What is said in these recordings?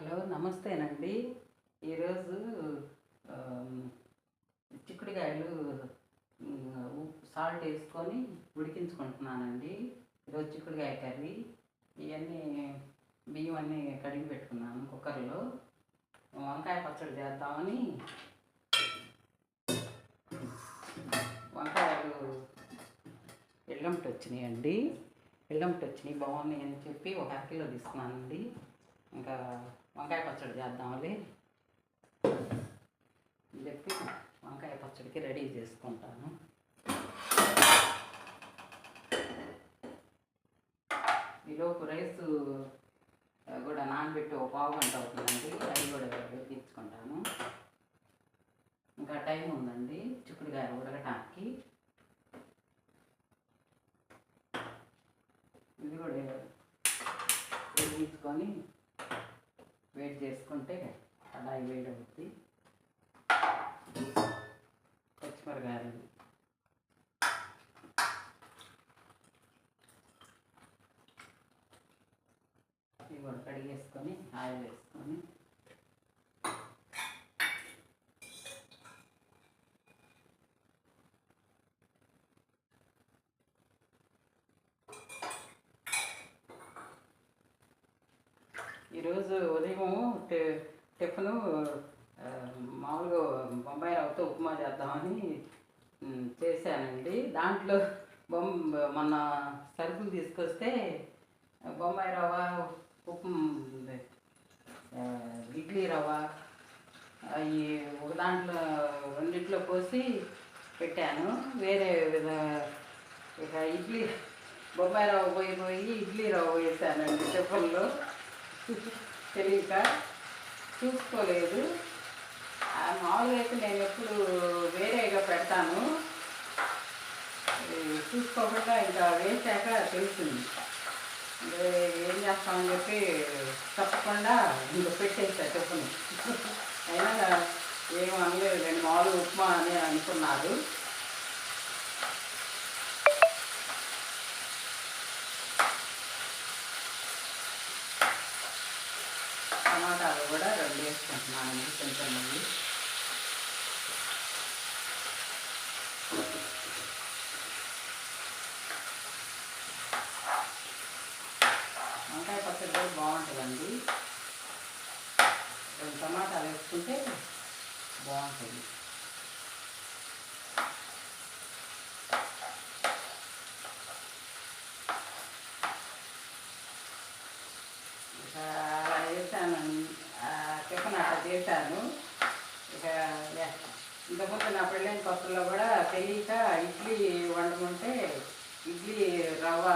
Hello నమస్తేనండి. ఈరోజు చిక్కుడుకాయలు ఉప్పు సాల్ట్ వేసుకొని ఉడికించుకుంటున్నానండి. ఈరోజు చిక్కుడుకాయ కర్రీ. ఇవన్నీ బియ్యం అన్నీ కడిగి పెట్టుకున్నాను కుక్కర్లో. వంకాయ పచ్చడి చేద్దామని. వంకాయలు ఎల్లంటి వచ్చినాయండి ఎల్లంటి వచ్చినాయి బాగున్నాయి అని చెప్పి ఒక అరకిలో తీసుకున్నానండి. ఇంకా వంకాయ పచ్చడి చేద్దాం అని చెప్పి వంకాయ పచ్చడికి రెడీ చేసుకుంటాను. ఈలోపు రైస్ కూడా నానబెట్టి ఒక పావు గంట అవుతుందండి. అవి కూడా ఉడికించుకుంటాను ఇంకా టైం ఉందండి. చిక్కుడుగాయలు ఉడకటానికి. ఇది కూడా ఉడికించుకొని వేడి చేసుకుంటే కడాయి వేడి అవుతుంది పచ్చిమిరకాయలు ఇవి కూడా కడిగేసుకొని ఆయిల్ వేసుకొని ఈరోజు ఉదయం టిఫిను మామూలుగా బొంబాయి రవ్వతో ఉప్మా చేద్దామని చేశానండి. దాంట్లో బొమ్మ మొన్న సరుకులు తీసుకొస్తే బొంబాయి రవ్వ ఉప్మా ఇడ్లీ రవ్వ అవి ఒక దాంట్లో రెండిట్లో పోసి పెట్టాను. వేరే విధ ఇక ఇడ్లీ బొంబాయి రవ్వ పోయి పోయి ఇడ్లీ రవ్వ వేసానండి టిఫిన్లో. తెలియక చూసుకోలేదు. ఆ మామూలుగా అయితే నేను ఎప్పుడు వేరేగా పెడతాను. చూసుకోకుండా ఇంకా వేసాక తెలిసింది ఏం చేస్తామని చెప్పి తప్పకుండా ఇంకా పెట్టేసా చెప్పను. అయినా ఏం అనలేదు నేను మామూలు ఉప్మా అని అనుకున్నారు టమాటాలు కూడా రెండు కొంచెం చిన్న వంకాయ పచ్చడి కూడా బాగుంటుందండి. రెండు టమాటాలు వేసుకుంటే బాగుంటుంది ఇక అలా చేశాను ఆ టిఫిన్ అట్లా చేశాను ఇక లే- ఇంతకుముందు నా పెళ్ళైన కొత్తలో కూడా తెలియక ఇడ్లీ వండమంటే ఇడ్లీ రవ్వ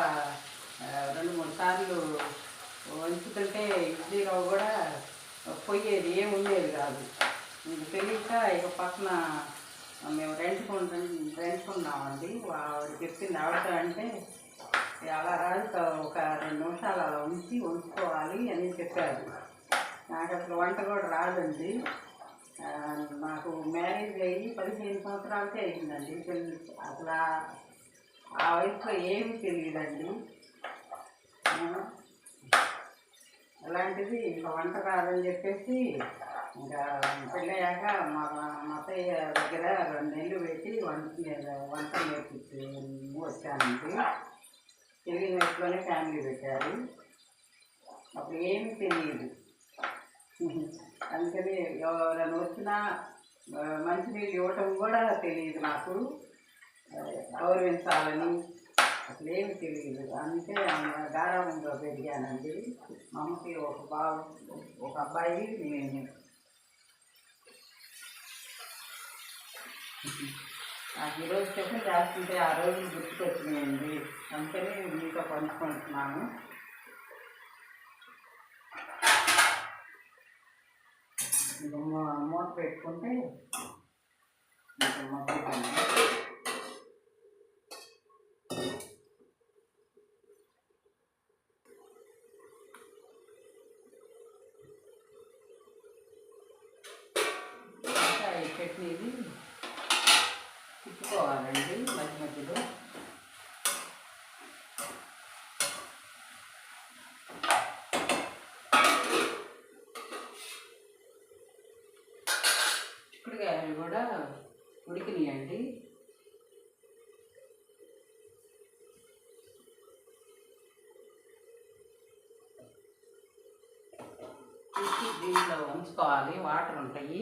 రెండు మూడు సార్లు వంచుతుంటే ఇడ్లీ రవ్వ కూడా పొయ్యేది ఏం ఉండేది కాదు. ఇంక తెలియక ఇక పక్కన మేము రెంట్కుంటాం రెంట్కున్నామండి ఆవిడ చెప్పింది ఆవిడతో అంటే అలా రాదు ఒక రెండు నిమిషాలు అలా ఉంచి ఉంచుకోవాలి అని చెప్పారు నాకు అసలు వంట కూడా రాదండి. మాకు నాకు మ్యారేజ్ అయ్యి పదిహేను సంవత్సరాలకే అయిందండి పెళ్ళి అసలు ఆ- ఆ వయసులో ఏమీ తెలియదండి. అలాంటిది ఇంకా వంట రాదని చెప్పేసి ఇంకా పెళ్ళయ్యాక మా మతయ్య దగ్గర రెండు నెలలు పెట్టి వంట వంట నేర్పించి వచ్చానండి తెలియని వయసులోనే ఫ్యామిలీ పెట్టారు. అప్పుడు ఏమి తెలియదు. అందుకని ఎవరైనా వచ్చినా మంచినీళ్ళు ఇవ్వటం కూడా తెలియదు నాకు. గౌరవించాలని అసలు ఏమి తెలియదు. అందుకే ఆమె పెరిగానండి. మా అమ్మకి ఒక బాబు ఒక అబ్బాయి నేను. నాకు ఈరోజు చెప్పి చేస్తుంటే ఆ రోజు గుర్తుకొచ్చినాయండి. అందుకని మీతో పంచుకుంటున్నాను. ఇంకా మూ- మూత పెట్టుకుంటే ఇంకా మగ్గుతుంది ఇంకా తిప్పుకోవాలండి మధ్య మధ్యలో కూడా ఉడికినాయండి తీసి దీంట్లో ఉంచుకోవాలి వాటర్ ఉంటాయి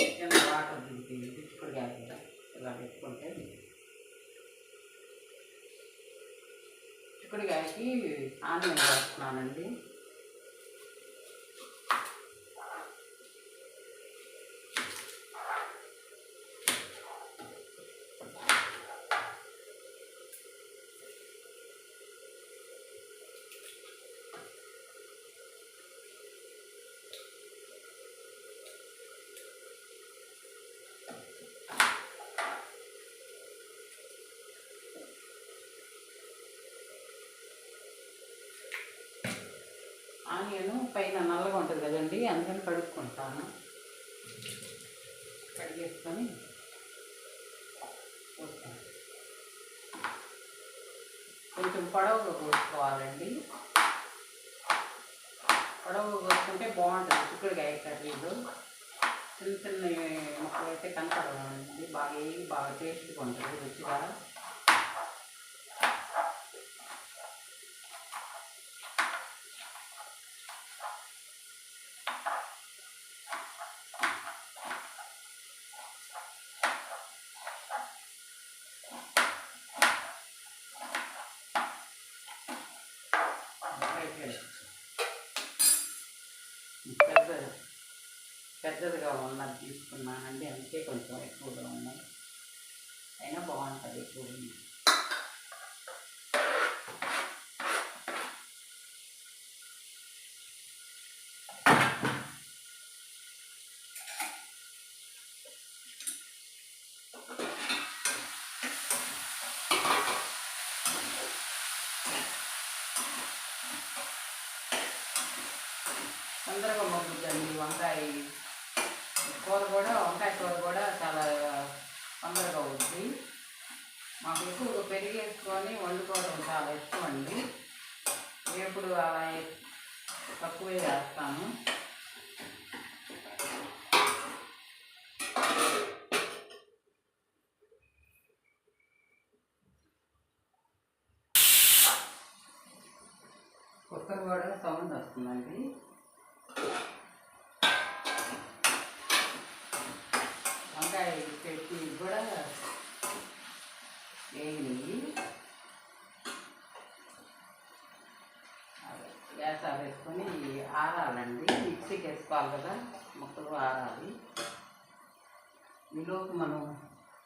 కింద వాటర్ దింపి చిక్కుడుగా ఇలా పెట్టుకుంటే మామిడికాయకి ఆనియన్ వేస్తున్నానండి ఆనియన్ పైన నల్లగా ఉంటుంది కదండి అందుకని కడుక్కుంటాను. కడిగేసుకొని పోస్తాను. కొంచెం పొడవుగా కోసుకోవాలండి. పొడవుగా కోసుకుంటే బాగుంటుంది చిక్కుడుకాయ కర్రీలు చిన్న చిన్న ముక్కలు అయితే కనపడవండి బాగా బాగా టేస్ట్గా ఉంటుంది రుచిగా. పెద్దదిగా ఉన్నది తీసుకున్నానండి అందుకే కొంచెం ఎక్కువగా ఉన్నాయి అయినా బాగుంటుంది ఎక్కువ తొందరగా మొగ్గుద్దండి వంకాయ కూర కూడా వంకాయ కూర కూడా చాలా తొందరగా అవుద్ది. మాకు ఎక్కువగా పెరిగేసుకొని వండుకోవడం చాలా ఇష్టం అండి. ఎప్పుడు అలా తక్కువే చేస్తాను కుక్కర్ కూడా సౌండ్ వస్తుందండి వంకాయ పెట్టి కూడా వేగినాయి అదే గ్యాస్ వేసుకొని ఆరాలండి చెప్పాలి కదా మొక్కలు ఆరాలి ఈలోపు మనం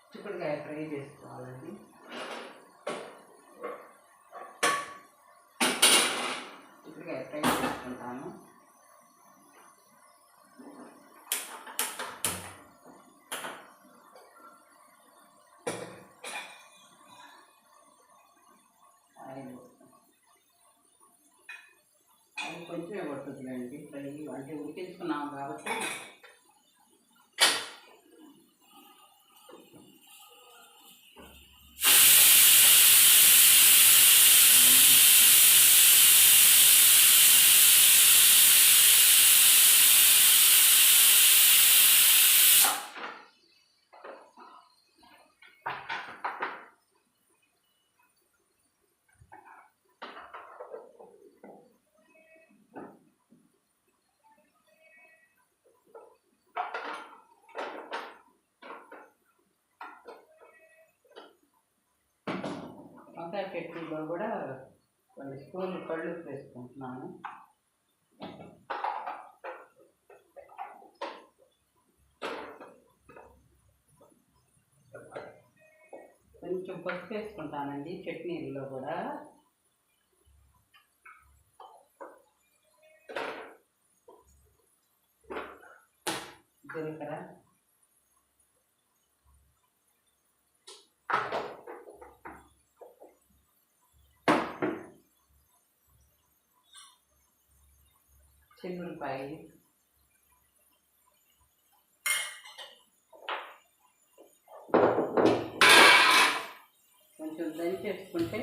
చిక్కుడుకాయ ఫ్రై చేసుకోవాలండి. చిక్కుడుకాయ ఫ్రై చేసుకుంటాను ఆయిల్ అది కొంచెమే పడుతుందిలేండి ఫ్రై అంటే ఉడికించుకున్నాం కాబట్టి వంకాయ చట్నీలో కూడా కొన్ని స్పూన్లు కళ్ళు వేసుకుంటున్నాను. కొంచెం పసుపు వేసుకుంటానండి చట్నీల్లో కూడా. జీలకర్ర చిల్లుల్లిపాయ కొంచెం దంచేసుకుంటే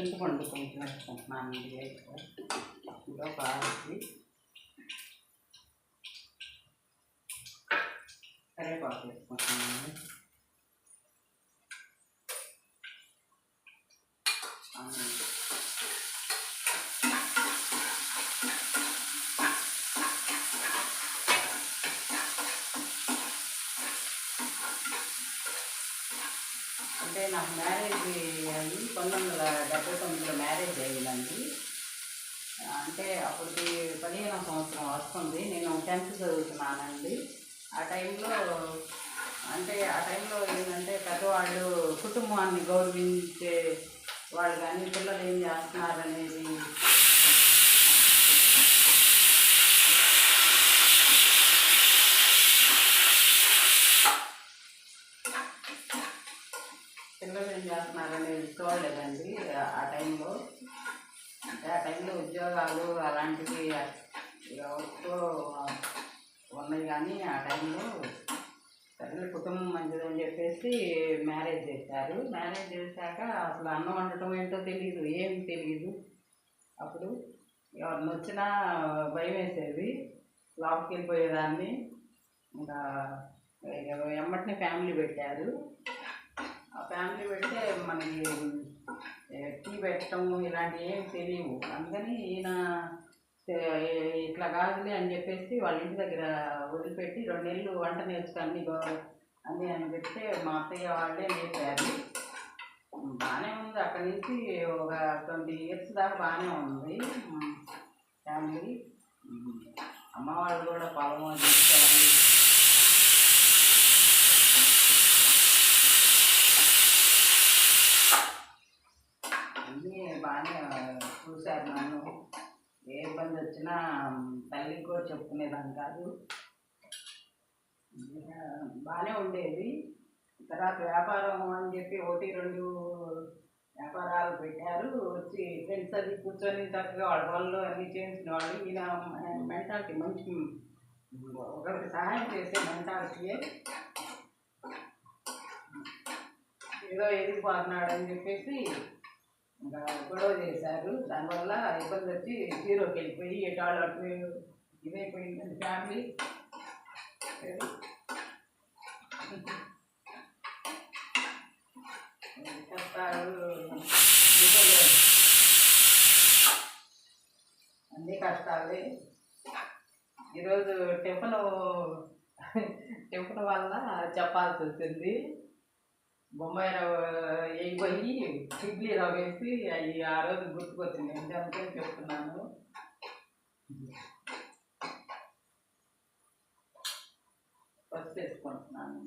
చింతపండు కొంచెం వేసుకుంటున్నాను అండి ఇందులో కాల్చి కరివేపాకు వేసుకుంటున్నాను అవును. అంటే నాకు మ్యారేజ్ అయ్యి పంతొమ్మిది వందల డెబ్బై తొమ్మిదిలో మ్యారేజ్ అయ్యిందండి అంటే అప్పటికి పదిహేను సంవత్సరం వస్తుంది నేను టెన్త్ చదువుతున్నానండి ఆ టైంలో అంటే ఆ టైంలో ఏంటంటే పెద్దవాళ్ళు కుటుంబాన్ని గౌరవించే వాళ్ళు కానీ పిల్లలు ఏం చేస్తున్నారు అనేది పిల్లలు ఏం చేస్తున్నారు అనేది చూడలేదండి ఆ టైంలో. అంటే ఆ టైంలో ఉద్యోగాలు అలాంటివి ఎవరితో ఉన్నాయి కానీ ఆ టైంలో సరే కుటుంబం మంచిదని చెప్పేసి మ్యారేజ్ చేశారు. మ్యారేజ్ చేశాక అసలు అన్నం వండటం ఏంటో తెలియదు ఏం తెలియదు అప్పుడు ఎవరిని వచ్చినా భయం వేసేది. లోపలికి వెళ్ళిపోయేదాన్ని. ఇంకా ఇక ఎమ్మటిని ఫ్యామిలీ పెట్టారు. ఆ ఫ్యామిలీ పెడితే మనకి టీ పెట్టడం ఇలాంటివి ఏం తెలియవు. అందుకని ఈయన ఇట్లా కాదులే అని చెప్పేసి వాళ్ళ ఇంటి దగ్గర వదిలిపెట్టి రెండు నెలలు వంట నేర్చుకొని అన్నీ అని చెప్తే మా అత్తయ్య వాళ్ళే నేర్పారు బాగానే ఉంది. అక్కడి నుంచి ఒక ట్వంటీ ఇయర్స్ దాకా బాగానే ఉంది. ఫ్యామిలీ. అమ్మ వాళ్ళు కూడా పొలం తీసుకోవాలి అన్నీ బాగానే చూశారు నన్ను. ఏ ఇబ్బంది వచ్చినా తల్లికి కూడా చెప్పుకునేదాన్ని కాదు. బాగానే ఉండేది. తర్వాత వ్యాపారం అని చెప్పి ఒకటి రెండు వ్యాపారాలు పెట్టారు. వచ్చి ఫ్రెండ్స్ అది కూర్చొని చక్కగా వాళ్ళ పనులు అన్నీ చేసిన వాళ్ళు. ఈయన మెంటాలిటీ మంచి ఒకరికి సహాయం చేసే మెంటాలిటీయే ఏదో ఎదిగిపోతున్నాడు అని చెప్పేసి ఇంకా గొడవ చేశారు. దానివల్ల ఇబ్బంది వచ్చి జీరోకి వెళ్ళిపోయి ఎటాళ్ళు అటు ఇదైపోయింది ఫ్యామిలీ. కష్టాలు ఇబ్బందులు. అన్ని కష్టాలే. ఈరోజు టిఫిన్ టిఫిన్ వల్ల చెప్పాల్సి వచ్చింది. బొంబాయి రవ్వ పోయి ఇడ్లీ రవ్వ వేసి అవి ఆ రోజు గుర్తుకొచ్చింది. అంటే అందుకే చెప్తున్నాను ఫస్ట్ వేసుకుంటున్నాను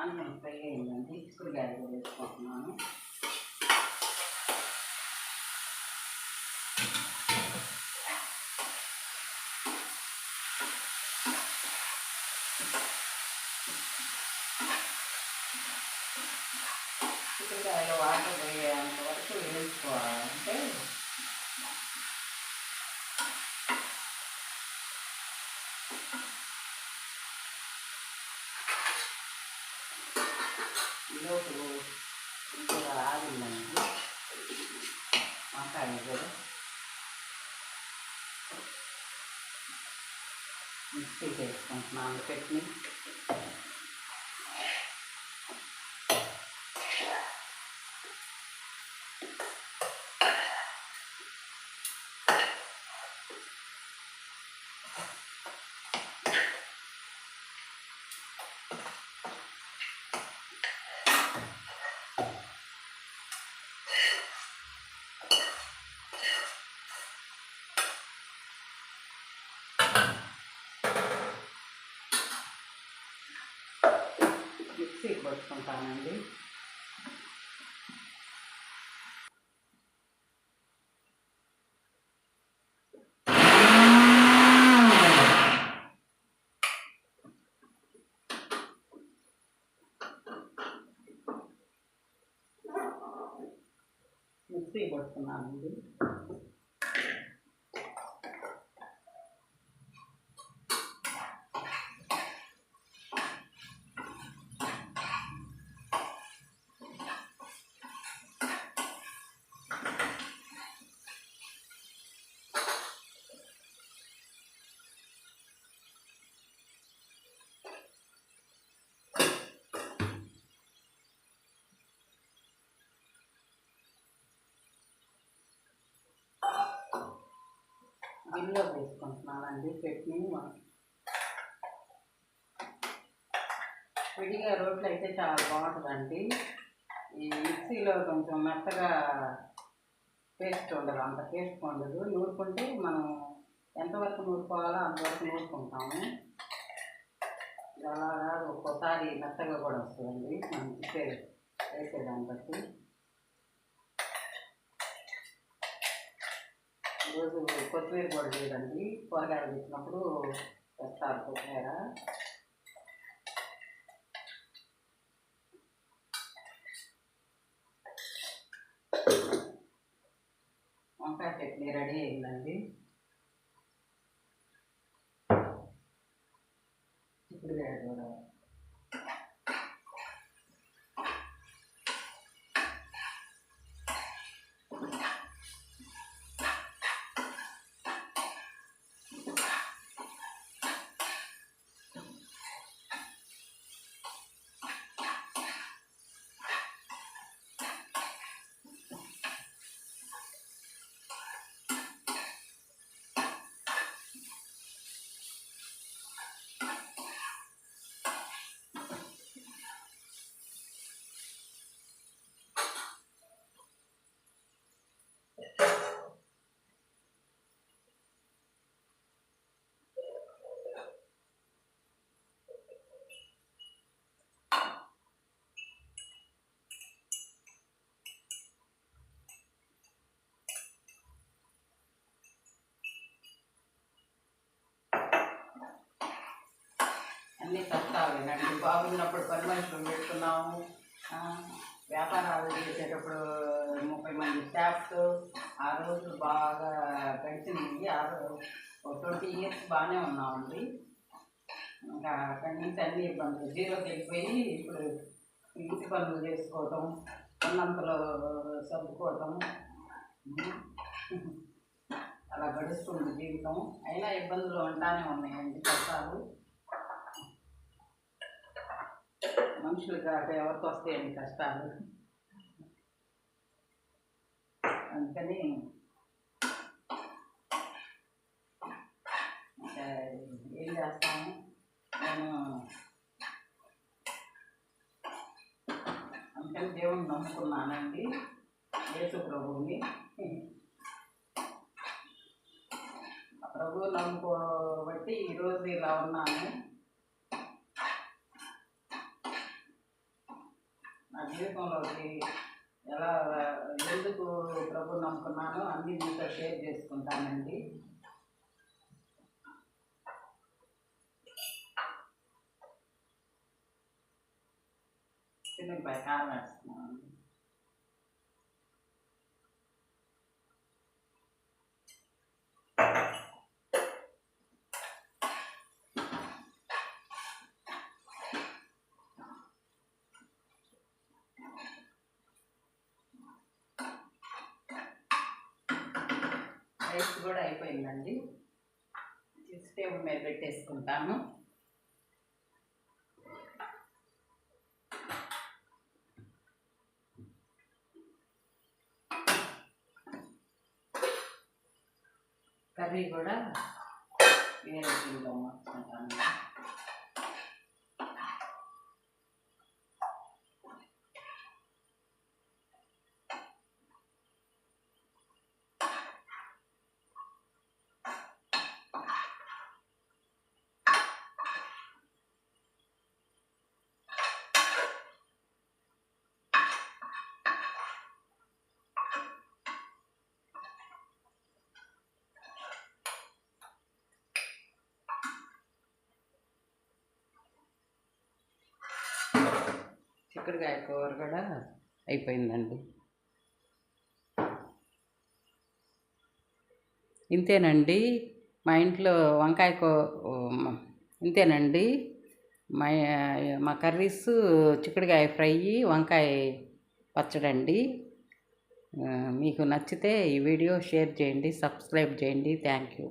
అన్నం ఫ్రై అయిందండి ఇప్పుడు కూడా వేసుకుంటున్నాను చిక్కుడుకాయలు వాటర్ పోయేంత వరకు వేసుకోవాలి ఈలోపు ఇంకా ఆగిందండి వంకాయ కూడా మిక్సీ చేసుకుంటున్నాను చట్నీ మిక్సీ పట్టుకుంటానండి మిక్సీ పట్టుకున్నానండి గిన్నెలో వేసుకుంటున్నానండి చట్నీ విడిగా రోట్లు అయితే చాలా బాగుంటుందండి. ఈ మిక్సీలో కొంచెం మెత్తగా పేస్ట్ ఉండదు అంత పేస్ట్ ఉండదు. నూరుకుంటే మనం ఎంతవరకు నూరుకోవాలో అంతవరకు నూరుకుంటాము. అలాగా ఒక్కోసారి మెత్తగా కూడా వస్తుందండి మనం ఇచ్చే వేసేదాన్ని బట్టి. ఈరోజు కొత్తిమీర కూడా లేదండి కూరగాయలు తెచ్చినప్పుడు వేస్తారు కొత్తిమీర. వంకాయ చట్నీ రెడీ అయిందండి. ఇప్పుడు కూడా అన్నీ కష్టాలేనండి బాగున్నప్పుడు పని మనుషులు పెట్టుకున్నాము. వ్యాపారాలు చేసేటప్పుడు ముప్పై మంది స్టాఫ్స్. ఆ రోజు బాగా పెంచింది ఆ రోజు ట్వంటీ ఇయర్స్ బాగానే ఉన్నామండి. ఇంకా అక్కడి నుంచి అన్ని ఇబ్బందులు. జీరోకి వెళ్ళిపోయి ఇప్పుడు ఇంటి పనులు చేసుకోవటం ఉన్నంతలో సర్దుకోవటం. అలా గడుస్తుంది జీవితం. అయినా ఇబ్బందులు ఉంటానే ఉన్నాయండి కష్టాలు. మనుషులు కాక ఎవరికి వస్తాయండి కష్టాలు? అందుకని ఏం చేస్తాము? నేను అందుకని దేవుణ్ణి నమ్ముకున్నానండి. యేసు ప్రభువుని. ఆ ప్రభువు నమ్ముకోబట్టి ఈరోజు ఇలా ఉన్నాను నా జీవితంలోకి ఎలా ఎందుకు ప్రభు నమ్ముకున్నానో అన్ని మీతో షేర్ చేసుకుంటానండి. చిన్న కారం వేస్తున్నాను రైస్ కూడా అయిపోయిందండి. తీసి టేబుల్ మీద పెట్టేసుకుంటాను కర్రీ కూడా వేరే గిన్నెలో మార్చుకుంటాను. చిక్కుడుకాయ కూర కూడా అయిపోయిందండి. ఇంతేనండి. మా ఇంట్లో వంకాయ కూ ఇంతేనండి. మా మా కర్రీస్ చిక్కుడుకాయ ఫ్రై వంకాయ పచ్చడండి. మీకు నచ్చితే ఈ వీడియో షేర్ చేయండి సబ్స్క్రైబ్ చేయండి. Thank you.